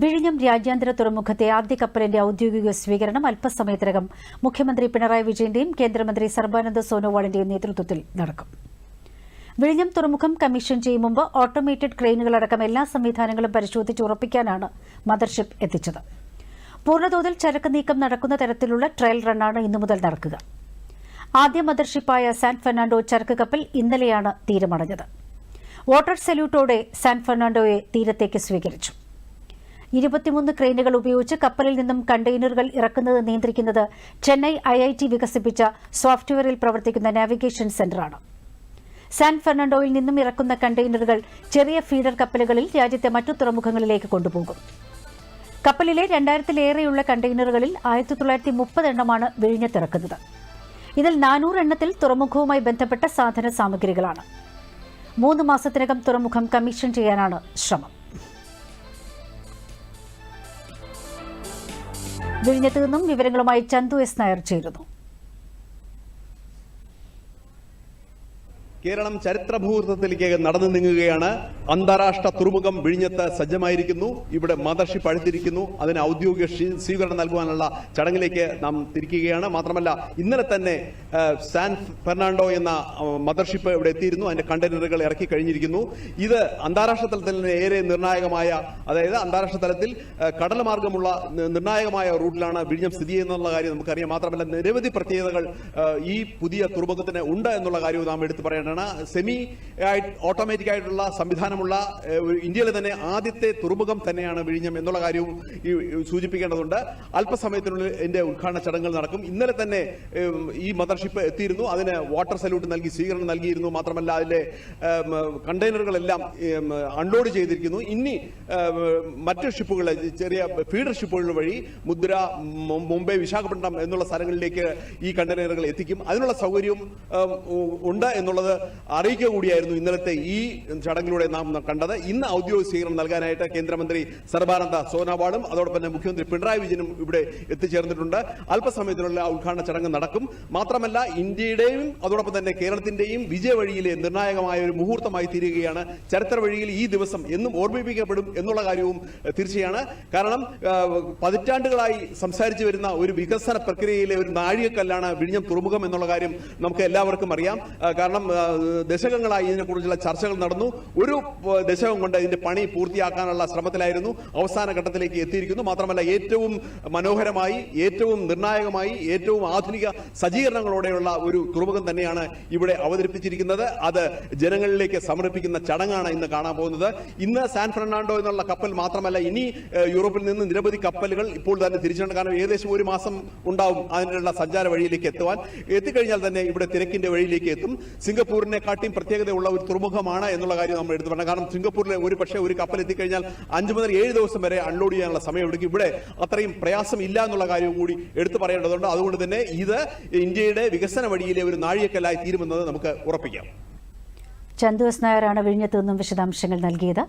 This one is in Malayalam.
വിഴിഞ്ഞം രാജ്യാന്തര തുറമുഖത്തെ ആദ്യ കപ്പലിന്റെ ഔദ്യോഗിക സ്വീകരണം അല്പസമയത്തിനകം മുഖ്യമന്ത്രി പിണറായി വിജയന്റെയും കേന്ദ്രമന്ത്രി സർബാനന്ദ സോനോവാളിന്റെയും നേതൃത്വത്തിൽ നടക്കും. വിഴിഞ്ഞം തുറമുഖം കമ്മീഷൻ ചെയ്യും മുമ്പ് ഓട്ടോമേറ്റഡ് ക്രെയിനുകളടക്കം എല്ലാ സംവിധാനങ്ങളും പരിശോധിച്ച് ഉറപ്പിക്കാനാണ് മദർഷിപ്പ് എത്തിച്ചത്. പൂർണതോതിൽ ചരക്ക് നീക്കം നടക്കുന്ന തരത്തിലുള്ള ട്രയൽ റണ്ണാണ് ഇന്നു മുതൽ നടക്കുക. ആദ്യ മദർഷിപ്പായ സാൻ ഫെർണാണ്ടോ ചരക്ക് കപ്പൽ ഇന്നലെയാണ് തീരമടഞ്ഞത്. വാട്ടർ സല്യൂട്ടോടെ സാൻ ഫെർണാണ്ടോയെ തീരത്തേക്ക് സ്വീകരിച്ചു. ഇരുപത്തിമൂന്ന് ക്രെയിനുകൾ ഉപയോഗിച്ച് കപ്പലിൽ നിന്നും കണ്ടെയ്നറുകൾ ഇറക്കുന്നത് നിയന്ത്രിക്കുന്നത് ചെന്നൈ ഐ ഐ ടി വികസിപ്പിച്ച സോഫ്റ്റ്വെയറിൽ പ്രവർത്തിക്കുന്ന നാവിഗേഷൻ സെന്ററാണ്. സാൻ ഫെർണാണ്ടോയിൽ നിന്നും ഇറക്കുന്ന കണ്ടെയ്നറുകൾ ചെറിയ ഫീഡർ കപ്പലുകളിൽ രാജ്യത്തെ മറ്റു തുറമുഖങ്ങളിലേക്ക് കൊണ്ടുപോകും. കപ്പലിലെ രണ്ടായിരത്തിലേറെയുള്ള കണ്ടെയ്നറുകളിൽ ആയിരത്തി തൊള്ളായിരത്തി മുപ്പത് എണ്ണമാണ് വിഴിഞ്ഞത്തിറക്കുന്നത് ഇതിൽ നാനൂറ് എണ്ണത്തിൽ തുറമുഖവുമായി ബന്ധപ്പെട്ട സാധന സാമഗ്രികളാണ്. മൂന്ന് മാസത്തിനകം തുറമുഖം കമ്മീഷൻ ചെയ്യാനാണ് ശ്രമം. വിഴിഞ്ഞത്ത് നിന്നും വിവരങ്ങളുമായി ചന്തു എസ് നായർ ചേരുന്നു. കേരളം ചരിത്രഭൂതത്തിലേക്ക് നടന്നു നീങ്ങുകയാണ് അന്താരാഷ്ട്ര തുറമുഖം വിഴിഞ്ഞത്ത് സജ്ജമായിരിക്കുന്നു. ഇവിടെ മദർഷി അഴുത്തിരിക്കുന്നു അതിന് ഔദ്യോഗിക സ്വീകരണം നൽകുവാനുള്ള ചടങ്ങിലേക്ക് നാം തിരിക്കുകയാണ്. മാത്രമല്ല ഇന്നലെ തന്നെ സാൻ ഫെർണാണ്ടോ എന്ന മദർഷിപ്പ് ഇവിടെ എത്തിയിരുന്നു. അതിന്റെ കണ്ടെയ്നറുകൾ ഇറക്കി കഴിഞ്ഞിരിക്കുന്നു. ഇത് അന്താരാഷ്ട്ര തലത്തിൽ ഏറെ നിർണായകമായ അതായത് അന്താരാഷ്ട്ര തലത്തിൽ കടൽ മാർഗമുള്ള നിർണായകമായ റൂട്ടിലാണ് വിഴിഞ്ഞം സ്ഥിതി ചെയ്യുന്നുള്ള കാര്യം നമുക്കറിയാം. മാത്രമല്ല നിരവധി പ്രത്യേകതകൾ ഈ പുതിയ തുറമുഖത്തിന് ഉണ്ട് എന്നുള്ള കാര്യവും നാം എടുത്തു പറയേണ്ടതാണ്. സെമി ഓട്ടോമാറ്റിക് ആയിട്ടുള്ള സംവിധാനമുള്ള ഒരു ഇന്ത്യയിലെ തന്നെ ആദ്യത്തെ തുറമുഖം തന്നെയാണ് വിഴിഞ്ഞം എന്നുള്ള കാര്യവും സൂചിപ്പിക്കേണ്ടതുണ്ട്. അല്പസമയത്തിനുള്ളിൽ ഇതിന്റെ ഉദ്ഘാടന ചടങ്ങുകൾ നടക്കും. ഇന്നലെ തന്നെ ഈ മദർഷിപ്പ് എത്തിയിരുന്നു. അതിന് വാട്ടർ സല്യൂട്ട് നൽകി സ്വീകരണം നൽകിയിരുന്നു. മാത്രമല്ല അതിലെ കണ്ടെയ്നറുകളെല്ലാം അൺലോഡ് ചെയ്തിരിക്കുന്നു. ഇനി മറ്റു മറ്റ് ഷിപ്പുകൾ ചെറിയ ഫീഡർ ഷിപ്പുകൾ വഴി മുദ്ര മുംബൈ വിശാഖപട്ടണം എന്നുള്ള സ്ഥലങ്ങളിലേക്ക് ഈ കണ്ടെയ്നറുകൾ എത്തിക്കും. അതിനുള്ള സൗകര്യവും ഉണ്ട് എന്നുള്ളത് അറിയിക്കുക കൂടിയായിരുന്നു ഇന്നലത്തെ ഈ ചടങ്ങിലൂടെ നാം കണ്ടത്. ഇന്ന് ഔദ്യോഗിക സ്വീകരണം നൽകാനായിട്ട് കേന്ദ്രമന്ത്രി സർബാനന്ദ സോനോവാളും അതോടൊപ്പം തന്നെ മുഖ്യമന്ത്രി പിണറായി വിജയനും ഇവിടെ എത്തിച്ചേർന്നിട്ടുണ്ട്. അല്പസമയത്തിനുള്ള ഉദ്ഘാടന ചടങ്ങ് നടക്കും. മാത്രമല്ല ഇന്ത്യയുടെയും അതോടൊപ്പം തന്നെ കേരളത്തിന്റെയും വിജയ വഴിയിലെ നിർണായകമായ ഒരു മുഹൂർത്തമായി തീരുകയാണ്. ചരിത്ര വഴിയിൽ ഈ ദിവസം എന്നും ഓർമ്മിപ്പിക്കപ്പെടും എന്നുള്ള കാര്യവും തീർച്ചയാണ്. കാരണം പതിറ്റാണ്ടുകളായി സംസാരിച്ചു വരുന്ന ഒരു വികസന പ്രക്രിയയിലെ ഒരു നാഴികക്കല്ലാണ് വിഴിഞ്ഞം തുറമുഖം എന്നുള്ള കാര്യം നമുക്ക് എല്ലാവർക്കും അറിയാം. കാരണം ദശകങ്ങളായി ഇതിനെക്കുറിച്ചുള്ള ചർച്ചകൾ നടന്നു. ഒരു ദശകം കൊണ്ട് ഇതിന്റെ പണി പൂർത്തിയാക്കാനുള്ള ശ്രമത്തിലായിരുന്നു. അവസാന ഘട്ടത്തിലേക്ക് എത്തിയിരിക്കുന്നു. മാത്രമല്ല ഏറ്റവും മനോഹരമായി ഏറ്റവും നിർണായകമായി ഏറ്റവും ആധുനിക സജ്ജീകരണങ്ങളോടെയുള്ള ഒരു തുറമുഖം തന്നെയാണ് ഇവിടെ അവതരിപ്പിച്ചിരിക്കുന്നത്. അത് ജനങ്ങളിലേക്ക് സമർപ്പിക്കുന്ന ചടങ്ങാണ് ഇന്ന് കാണാൻ പോകുന്നത്. ഇന്ന് സാൻ ഫെർണാണ്ടോ എന്നുള്ള കപ്പൽ മാത്രമല്ല ഇനി യൂറോപ്പിൽ നിന്ന് നിരവധി കപ്പലുകൾ ഇപ്പോൾ തന്നെ തിരിച്ചുണ്ട് കാരണം ഏകദേശം ഒരു മാസം ഉണ്ടാവും അതിനുള്ള സഞ്ചാര വഴിയിലേക്ക് എത്തുവാൻ. എത്തിക്കഴിഞ്ഞാൽ തന്നെ ഇവിടെ തിരക്കിന്റെ വഴിയിലേക്ക് എത്തും. സിംഗപ്പൂരിനെ കാട്ടിയും പ്രത്യേകതയുള്ള ഒരു തുറമുഖമാണ് എന്നുള്ള കാര്യം നമ്മൾ എടുത്തു പറയണം കാരണം സിംഗപ്പൂരിലെ ഒരു പക്ഷേ ഒരു കപ്പൽ എത്തിക്കഴിഞ്ഞാൽ അഞ്ചു മുതൽ ഏഴ് ദിവസം വരെ അൺലോഡ് ചെയ്യാനുള്ള സമയം എടുക്കും ഇവിടെ അത്രയും പ്രയാസം ഇല്ല എന്നുള്ള കാര്യവും കൂടി എടുത്തു പറയേണ്ടതുണ്ട്. അതുകൊണ്ട് തന്നെ ഇത് ഇന്ത്യയുടെ വികസന വഴിയിലെ ഒരു നാഴികക്കല്ലായി തീരുമെന്നത് നമുക്ക് ഉറപ്പിക്കാം. ചന്തു എസ് നായരാണ് വിഴിഞ്ഞത്തുനിന്നും വിശദാംശങ്ങൾ നൽകിയത്.